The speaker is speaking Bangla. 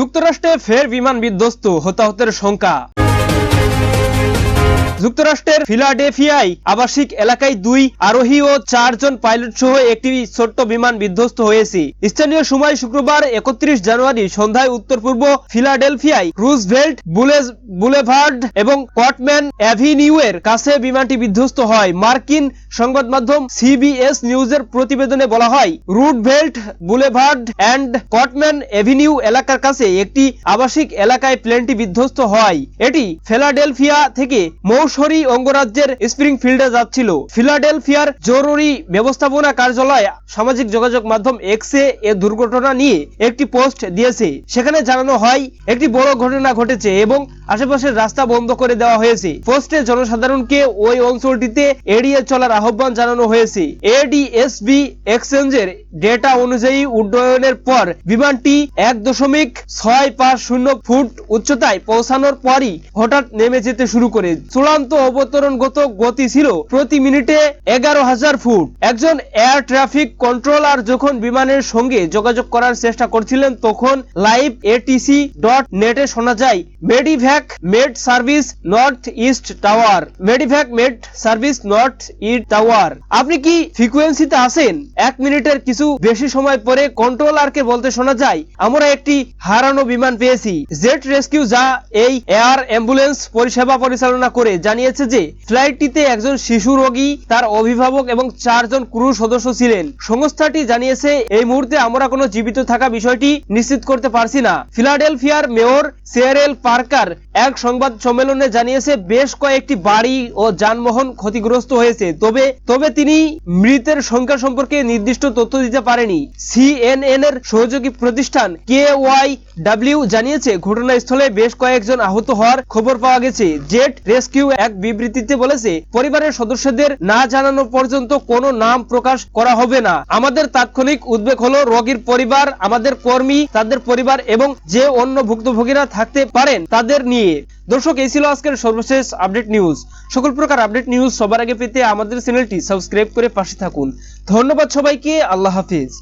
যুক্তরাষ্ট্রে ফের বিমান বিধ্বস্ত হতাহতের সংখ্যা যুক্তরাষ্ট্রের ফিলাডেলফিয়ায় আবাসিক এলাকায় দুই আরোহী ও চারজন পাইলট সহ একটি ছোট্ট বিমান বিধ্বস্ত হয়েছে। স্থানীয় সময় শুক্রবার একত্রিশ জানুয়ারি সন্ধ্যায় উত্তর পূর্ব ফিলাডেলফিয়ায় রুজভেল্ট, বুলেজ, বুলেভার্ড এবং কটম্যান অ্যাভিনিউয়ের কাছে বিমানটি বিধ্বস্ত হয়। মার্কিন সংবাদ মাধ্যম সিবিএস নিউজের প্রতিবেদনে বলা হয়, Roosevelt, boulevard and Cottman avenue এলাকার কাছে একটি আবাসিক এলাকায় প্লেনটি বিধ্বস্ত হয়। এটি ফিলাডেলফিয়া থেকে মৌসরি অঙ্গরাজ্যের স্প্রিংফিল্ডে যাচ্ছিল। ফিলাডেলফিয়ার জরুরি ব্যবস্থাপনা কার্যালয় সামাজিক যোগাযোগ মাধ্যম এক্সে এ দুর্ঘটনা নিয়ে একটি পোস্ট দিয়েছে। সেখানে জানানো হয়, একটি বড় ঘটনা ঘটেছে এবং আশেপাশের রাস্তা বন্ধ করে দেওয়া হয়েছে। পোস্টে জনসাধারণকে ওই অঞ্চলটিতে এড়িয়ে চলার আহ্বান জানানো হয়েছে। এডিএসবি এক্সচেঞ্জের ডেটা অনুযায়ী উড্ডয়নের পর বিমানটি এক দশমিক ছয় পাঁচ শূন্য ফুট উচ্চতায় পৌঁছানোর পরই হঠাৎ নেমে যেতে শুরু করে। চূড়ান্ত অবতরণগত গতি ছিল প্রতি মিনিটে এগারো হাজার ফুট। একজন এয়ার ট্রাফিক কন্ট্রোলার যখন বিমানের সঙ্গে যোগাযোগ করার চেষ্টা করছিলেন, তখন লাইভ এটিসি ডট নেটে শোনা যায় medevac med service north east tower medevac med service north east tower আপনি কি ফ্রিকুয়েন্সিতে আছেন? এক মিনিটের কিছু বেশি সময় পরে কন্ট্রোলারকে বলতে শোনা যায়, আমরা একটি হারানো বিমান পেয়েছি। জেট রেস্কিউ যা এই এয়ার অ্যাম্বুলেন্স পরিষেবা পরিচালনা করে জানিয়েছে যে ফ্লাইটটিতে একজন শিশু রোগী, তার অভিভাবক এবং চারজন ক্রু সদস্য ছিলেন। সংস্থাটি জানিয়েছে, এই মুহূর্তে আমরা কোনো জীবিত থাকা বিষয়টি নিশ্চিত করতে পারছি না। ফিলাডেলফিয়ার মেয়র সিয়ারেল পার্কার এক সংবাদ সম্মেলনে জানিয়েছে, বেশ কয়েকটি বাড়ি ও যানবাহন ক্ষতিগ্রস্ত হয়েছে। তবে তবে তিনি মৃতের সংখ্যা সম্পর্কে নির্দিষ্ট তথ্য দিতে পারেনি। সিএনএন এর সহযোগী প্রতিষ্ঠান কে ওয়াই ডাব্লিউ জানিয়েছে, ঘটনাস্থলে বেশ কয়েকজন আহত হওয়ার খবর পাওয়া গেছে। জেট রেস্কিউ এক বিবৃতিতে বলেছে, পরিবারের সদস্যদের না জানানো পর্যন্ত কোনো নাম প্রকাশ করা হবে না। আমাদের তাৎক্ষণিক উদ্বেগ হলো, রোগীর পরিবার, আমাদের কর্মী, তাদের পরিবার এবং যে অন্য ভুক্তভোগীরা থাকতে পারেন, তাদের নিয়ে। দর্শক, এই ছিল আজকের সর্বশেষ আপডেট নিউজ সকল প্রকার আপডেট নিউজ সবার আগে পেতে আমাদের চ্যানেলটি সাবস্ক্রাইব করে পাশে থাকুন। ধন্যবাদ সবাইকে, আল্লাহ হাফিজ।